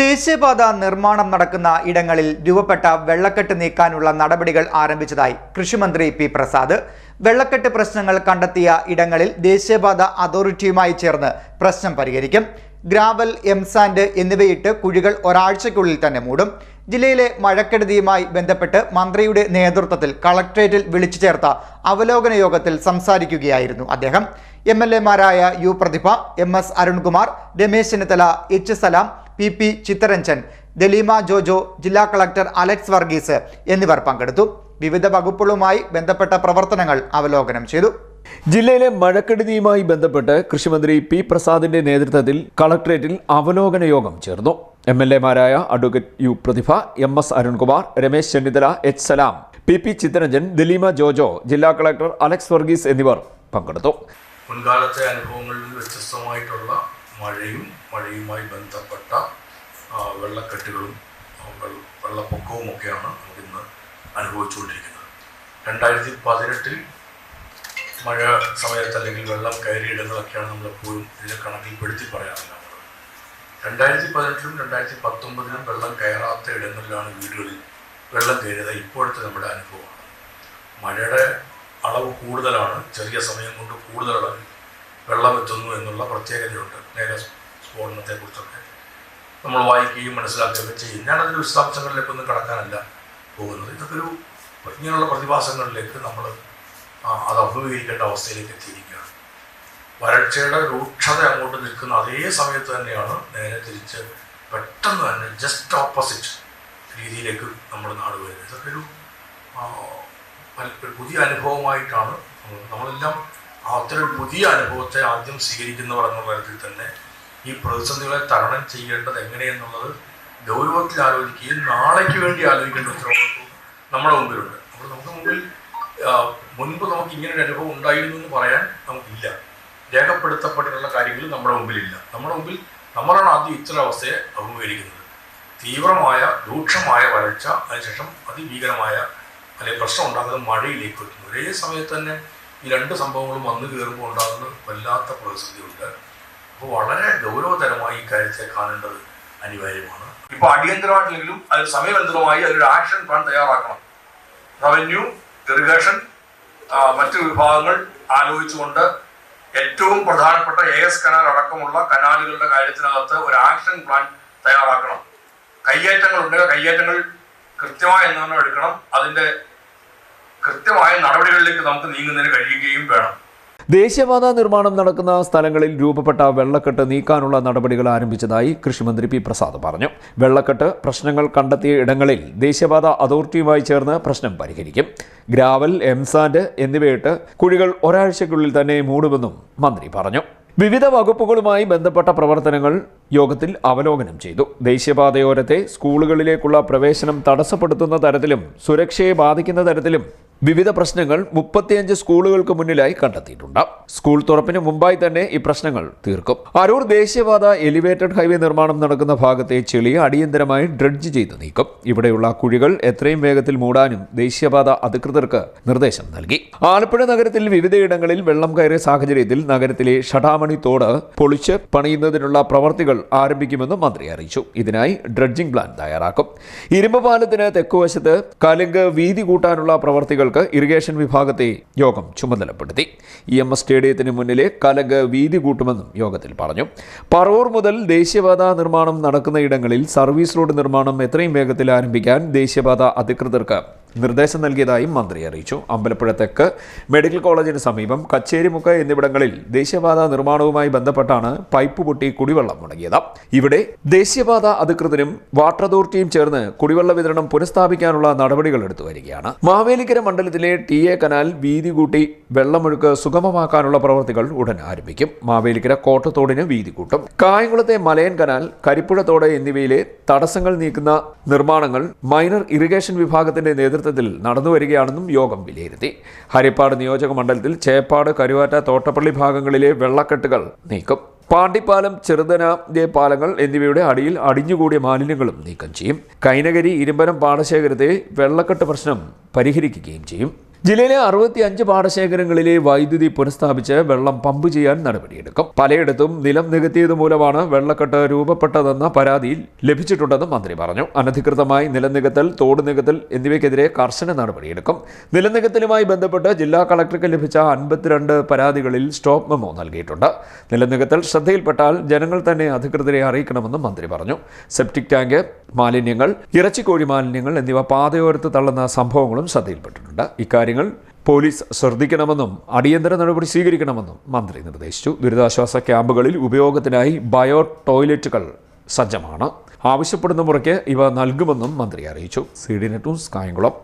ദേശീയപാത നിർമ്മാണം നടക്കുന്ന ഇടങ്ങളിൽ രൂപപ്പെട്ട വെള്ളക്കെട്ട് നീക്കാനുള്ള നടപടികൾ ആരംഭിച്ചതായി കൃഷിമന്ത്രി പി പ്രസാദ്. വെള്ളക്കെട്ട് പ്രശ്നങ്ങൾ കണ്ടെത്തിയ ഇടങ്ങളിൽ ദേശീയപാത അതോറിറ്റിയുമായി ചേർന്ന് പ്രശ്നം പരിഹരിക്കും. ഗ്രാവൽ എംസാൻഡ് എന്നിവയിട്ട് കുഴികൾ ഒരാഴ്ചയ്ക്കുള്ളിൽ തന്നെ മൂടും. ജില്ലയിലെ മഴക്കെടുതിയുമായി ബന്ധപ്പെട്ട് മന്ത്രിയുടെ നേതൃത്വത്തിൽ കളക്ട്രേറ്റിൽ വിളിച്ചു ചേർത്ത അവലോകന യോഗത്തിൽ സംസാരിക്കുകയായിരുന്നു അദ്ദേഹം. M L എമാരായ U Prathibha M S Arunkumar Ramesh Chennithala H Salam P P Chitharanjan Daleema Jojo ജില്ലാ കളക്ടർ അലക്സ് വർഗീസ് എന്നിവർ പങ്കെടുത്തു. വിവിധ വകുപ്പുകളുമായി ബന്ധപ്പെട്ട പ്രവർത്തനങ്ങൾ അവലോകനം ചെയ്തു. ജില്ലയിലെ മഴക്കെടുതിയുമായി ബന്ധപ്പെട്ട് കൃഷിമന്ത്രി പി പ്രസാദിന്റെ നേതൃത്വത്തിൽ കളക്ടറേറ്റിൽ അവലോകന യോഗം ചേർന്നു. M L എമാരായ advocate U Prathibha M S Arunkumar Ramesh Chennithala H Salam P P Chitharanjan Daleema Jojo ജില്ലാ കളക്ടർ അലക്സ് വർഗീസ് എന്നിവർ പങ്കെടുത്തു. മുൻകാലത്തെ അനുഭവങ്ങളിൽ വ്യത്യസ്തമായിട്ടുള്ള മഴയും മഴയുമായി ബന്ധപ്പെട്ട വെള്ളക്കെട്ടുകളും വെള്ളപ്പൊക്കവും ഒക്കെയാണ് നമുക്കിന്ന് അനുഭവിച്ചുകൊണ്ടിരിക്കുന്നത്. രണ്ടായിരത്തി പതിനെട്ടിൽ മഴ സമയത്ത് അല്ലെങ്കിൽ വെള്ളം കയറിയ ഇടങ്ങളൊക്കെയാണ് നമ്മളെപ്പോഴും ഇതിനെ കണക്കിൽപ്പെടുത്തി പറയാറില്ല രണ്ടായിരത്തി പതിനെട്ടിലും രണ്ടായിരത്തി പത്തൊമ്പതിലും വെള്ളം കയറാത്ത ഇടങ്ങളിലാണ് വീടുകളിൽ വെള്ളം കയറിയത് ഇപ്പോഴത്തെ നമ്മുടെ അനുഭവമാണ്. മഴയുടെ അളവ് കൂടുതലാണ് ചെറിയ സമയം കൊണ്ട് കൂടുതൽ അളവിൽ വെള്ളം എത്തുന്നു എന്നുള്ള പ്രത്യേകതയുണ്ട്. നേരെ സ്ഫോടനത്തെക്കുറിച്ചൊക്കെ. നമ്മൾ വായിക്കുകയും മനസ്സിലാക്കുകയൊക്കെ ചെയ്യും. ഞാനതിന്റെ വിശദാംശങ്ങളിലേക്കൊന്നും കടക്കാനല്ല പോകുന്നത്. ഇതൊക്കെ ഒരു ഇങ്ങനെയുള്ള പ്രതിഭാസങ്ങളിലേക്ക് നമ്മൾ അത് അഭിമുഖീകരിക്കേണ്ട അവസ്ഥയിലേക്ക് എത്തിയിരിക്കുകയാണ്. വരൾച്ചയുടെ രൂക്ഷത അങ്ങോട്ട് നിൽക്കുന്ന അതേ സമയത്ത് തന്നെയാണ് നേരെ തിരിച്ച് പെട്ടെന്ന് തന്നെ ജസ്റ്റ് ഓപ്പോസിറ്റ് രീതിയിലേക്ക് നമ്മുടെ നാട് വരുന്നത്. ഇതൊക്കെ ഒരു പുതിയ അനുഭവമായിട്ടാണ് നമ്മളെല്ലാം അത്തരം പുതിയ അനുഭവത്തെ ആദ്യം സ്വീകരിക്കുന്നവർ എന്ന തരത്തിൽ തന്നെ ഈ പ്രതിസന്ധികളെ തരണം ചെയ്യേണ്ടത് എങ്ങനെയെന്നുള്ളത് ഗൗരവത്തിൽ ആലോചിക്കുകയും നാളേക്ക് വേണ്ടി ആലോചിക്കേണ്ട ഉത്തരവാദിത്വം നമ്മുടെ മുമ്പിലുണ്ട്. അപ്പോൾ നമുക്ക് മുമ്പിൽ മുൻപ് നമുക്ക് ഇങ്ങനെ ഒരു അനുഭവം ഉണ്ടായിരുന്നു എന്ന് പറയാൻ നമുക്കില്ല. രേഖപ്പെടുത്തപ്പെട്ടിട്ടുള്ള കാര്യങ്ങൾ നമ്മുടെ മുമ്പിലില്ല. നമ്മുടെ മുമ്പിൽ നമ്മളാണ് ആദ്യം ഇത്തരം അവസ്ഥയെ അഭിമുഖീകരിക്കുന്നത്. തീവ്രമായ രൂക്ഷമായ വരൾച്ച അതിനുശേഷം അതിഭീകരമായ അല്ലെങ്കിൽ പ്രശ്നം ഉണ്ടാകുന്ന മഴയിലേക്ക് എത്തുന്നു. ഒരേ സമയത്ത് തന്നെ ഈ രണ്ട് സംഭവങ്ങളും വന്നു കയറുമ്പോൾ ഉണ്ടാകുന്ന വല്ലാത്ത പ്രതിസന്ധിയുണ്ട് അപ്പോൾ വളരെ ഗൗരവതരമായി ഈ കാര്യത്തെ കാണേണ്ടത് അനിവാര്യമാണ്. ഇപ്പോൾ അടിയന്തരമായിട്ടില്ലെങ്കിലും അതിൽ സമയബന്ധിതമായി അതിലൊരു ആക്ഷൻ പ്ലാൻ തയ്യാറാക്കണം. റവന്യൂ ഇറിഗേഷൻ മറ്റു വിഭാഗങ്ങൾ ആലോചിച്ചുകൊണ്ട് ഏറ്റവും പ്രധാനപ്പെട്ട എ എസ് കനാൽ അടക്കമുള്ള കനാലുകളുടെ കാര്യത്തിനകത്ത് ഒരു ആക്ഷൻ പ്ലാൻ തയ്യാറാക്കണം. കയ്യേറ്റങ്ങൾ ഉണ്ടെങ്കിൽ കയ്യേറ്റങ്ങൾ കൃത്യമായി എന്താണ് എടുക്കണം. അതിന്റെ കൃത്യമായ നടപടികളിലേക്ക് നമുക്ക് നീങ്ങുന്നതിന് കഴിയുകയും വേണം. ദേശീയപാത നിർമ്മാണം നടക്കുന്ന സ്ഥലങ്ങളിൽ രൂപപ്പെട്ട വെള്ളക്കെട്ട് നീക്കാനുള്ള നടപടികൾ ആരംഭിച്ചതായി കൃഷിമന്ത്രി പി പ്രസാദ് പറഞ്ഞു. വെള്ളക്കെട്ട് പ്രശ്നങ്ങൾ കണ്ടെത്തിയ ഇടങ്ങളിൽ ദേശീയപാത അതോറിറ്റിയുമായി ചേർന്ന് പ്രശ്നം പരിഹരിക്കും. ഗ്രാവൽ എംസാൻഡ് എന്നിവയിട്ട് കുഴികൾ ഒരാഴ്ചയ്ക്കുള്ളിൽ തന്നെ മൂടുമെന്നും മന്ത്രി പറഞ്ഞു. വിവിധ വകുപ്പുകളുമായി ബന്ധപ്പെട്ട പ്രവർത്തനങ്ങൾ യോഗത്തിൽ അവലോകനം ചെയ്തു. ദേശീയപാതയോരത്തെ സ്കൂളുകളിലേക്കുള്ള പ്രവേശനം തടസ്സപ്പെടുത്തുന്ന തരത്തിലും സുരക്ഷയെ ബാധിക്കുന്ന തരത്തിലും വിവിധ പ്രശ്നങ്ങൾ മുപ്പത്തിയഞ്ച് സ്കൂളുകൾക്ക് മുന്നിലായി കണ്ടെത്തിയിട്ടുണ്ട്. സ്കൂൾ തുറപ്പിന് മുമ്പായി തന്നെ ഈ പ്രശ്നങ്ങൾ തീർക്കും. അരൂർ ദേശീയപാത എലിവേറ്റഡ് ഹൈവേ നിർമ്മാണം നടക്കുന്ന ഭാഗത്തെ ചെളി അടിയന്തരമായി ഡ്രഡ്ജ് ചെയ്ത് നീക്കും. ഇവിടെയുള്ള കുഴികൾ എത്രയും വേഗത്തിൽ മൂടാനും ദേശീയപാത അധികൃതർക്ക് നിർദ്ദേശം നൽകി. ആലപ്പുഴ നഗരത്തിൽ വിവിധയിടങ്ങളിൽ വെള്ളം കയറിയ സാഹചര്യത്തിൽ നഗരത്തിലെ ഷടാമണി തോട് പൊളിച്ച് പണിയുന്നതിനുള്ള പ്രവർത്തികൾ ആരംഭിക്കുമെന്നും മന്ത്രി അറിയിച്ചു. ഇതിനായി ഡ്രഡ്ജിംഗ് പ്ലാൻ തയ്യാറാക്കും. ഇരുമ്പ് പാലത്തിന് തെക്കുവശത്ത് കലുങ്ക് വീതി കൂട്ടാനുള്ള പ്രവർത്തികൾക്ക് ഇറിഗേഷൻ വിഭാഗത്തെ യോഗം ചുമതലപ്പെടുത്തി. ഇ എം എസ് സ്റ്റേഡിയത്തിന് മുന്നിലെ കലക് വീതി കൂട്ടുമെന്നും യോഗത്തിൽ പറഞ്ഞു. പറവൂർ മുതൽ ദേശീയപാത നിർമ്മാണം നടക്കുന്ന ഇടങ്ങളിൽ സർവീസ് റോഡ് നിർമ്മാണം എത്രയും വേഗത്തിൽ ആരംഭിക്കാൻ ദേശീയപാത അധികൃതർക്ക് നിർദ്ദേശം നൽകിയതായും മന്ത്രി അറിയിച്ചു. അമ്പലപ്പുഴ തെക്ക് മെഡിക്കൽ കോളേജിന് സമീപം കച്ചേരിമുക്ക് എന്നിവിടങ്ങളിൽ ദേശീയപാത നിർമ്മാണവുമായി ബന്ധപ്പെട്ടാണ് പൈപ്പ് പൊട്ടി കുടിവെള്ളം മുടങ്ങിയത്. ഇവിടെ ദേശീയപാത അധികൃതരും വാട്ടർ അതോറിറ്റിയും ചേർന്ന് കുടിവെള്ള വിതരണം പുനഃസ്ഥാപിക്കാനുള്ള നടപടികൾ എടുത്തു വരികയാണ്. മാവേലിക്കര മണ്ഡലത്തിലെ ടി എ കനാൽ വീതി കൂട്ടി വെള്ളമൊഴുക്ക് സുഗമമാക്കാനുള്ള പ്രവൃത്തികൾ ഉടൻ ആരംഭിക്കും. മാവേലിക്കര കോട്ടത്തോടിന് വീതി കൂട്ടും. കായംകുളത്തെ മലയൻ കനാൽ കരിപ്പുഴ എന്നിവയിലെ തടസ്സങ്ങൾ നീക്കുന്ന നിർമ്മാണങ്ങൾ മൈനർ ഇറിഗേഷൻ വിഭാഗത്തിന്റെ നേതൃത്വത്തിൽ നടന്നു വരികയാണെന്നും യോഗം വിലയിരുത്തി. ഹരിപ്പാട് നിയോജക മണ്ഡലത്തിൽ ചേപ്പാട് കരുവാറ്റ തോട്ടപ്പള്ളി ഭാഗങ്ങളിലെ വെള്ളക്കെട്ടുകൾ നീക്കും. പാണ്ടിപ്പാലം ചെറുതന പാലങ്ങൾ എന്നിവയുടെ അടിയിൽ അടിഞ്ഞുകൂടിയ മാലിന്യങ്ങളും നീക്കം ചെയ്യും. കൈനകരി ഇരുമ്പനം പാടശേഖരത്തെ വെള്ളക്കെട്ട് പ്രശ്നം പരിഹരിക്കുകയും ചെയ്യും. ജില്ലയിലെ അറുപത്തി അഞ്ച് പാടശേഖരങ്ങളിലെ വൈദ്യുതി പുനഃസ്ഥാപിച്ച് വെള്ളം പമ്പ് ചെയ്യാൻ നടപടിയെടുക്കും. പലയിടത്തും നിലം നികത്തിയത് മൂലമാണ് വെള്ളക്കെട്ട് രൂപപ്പെട്ടതെന്ന പരാതിയിൽ ലഭിച്ചിട്ടുണ്ടെന്നും മന്ത്രി പറഞ്ഞു. അനധികൃതമായി നിലം നികത്തൽ തോട് നികത്തൽ എന്നിവയ്ക്കെതിരെ കർശന നടപടിയെടുക്കും. നിലം നികത്തലുമായി ബന്ധപ്പെട്ട് ജില്ലാ കളക്ടർക്ക് ലഭിച്ച അൻപത്തിരണ്ട് പരാതികളിൽ സ്റ്റോപ്പ് മെമ്മോ നൽകിയിട്ടുണ്ട്. നിലം നികത്തൽ ശ്രദ്ധയിൽപ്പെട്ടാൽ ജനങ്ങൾ തന്നെ അധികൃതരെ അറിയിക്കണമെന്നും മന്ത്രി പറഞ്ഞു. സെപ്റ്റിക് ടാങ്ക് മാലിന്യങ്ങൾ ഇറച്ചിക്കോഴി മാലിന്യങ്ങൾ എന്നിവ പാതയോരത്ത് തള്ളുന്ന സംഭവങ്ങളും ശ്രദ്ധയിൽപ്പെട്ടിട്ടുണ്ട്. ഇക്കാര്യങ്ങൾ പോലീസ് ശ്രദ്ധിക്കണമെന്നും അടിയന്തര നടപടി സ്വീകരിക്കണമെന്നും മന്ത്രി നിർദ്ദേശിച്ചു. ദുരിതാശ്വാസ ക്യാമ്പുകളിൽ ഉപയോഗത്തിനായി ബയോ ടോയ്ലറ്റുകൾ സജ്ജമാണ്. ആവശ്യപ്പെടുന്ന മുറയ്ക്ക് ഇവ നൽകുമെന്നും മന്ത്രി അറിയിച്ചു. C D net Kayamkulam.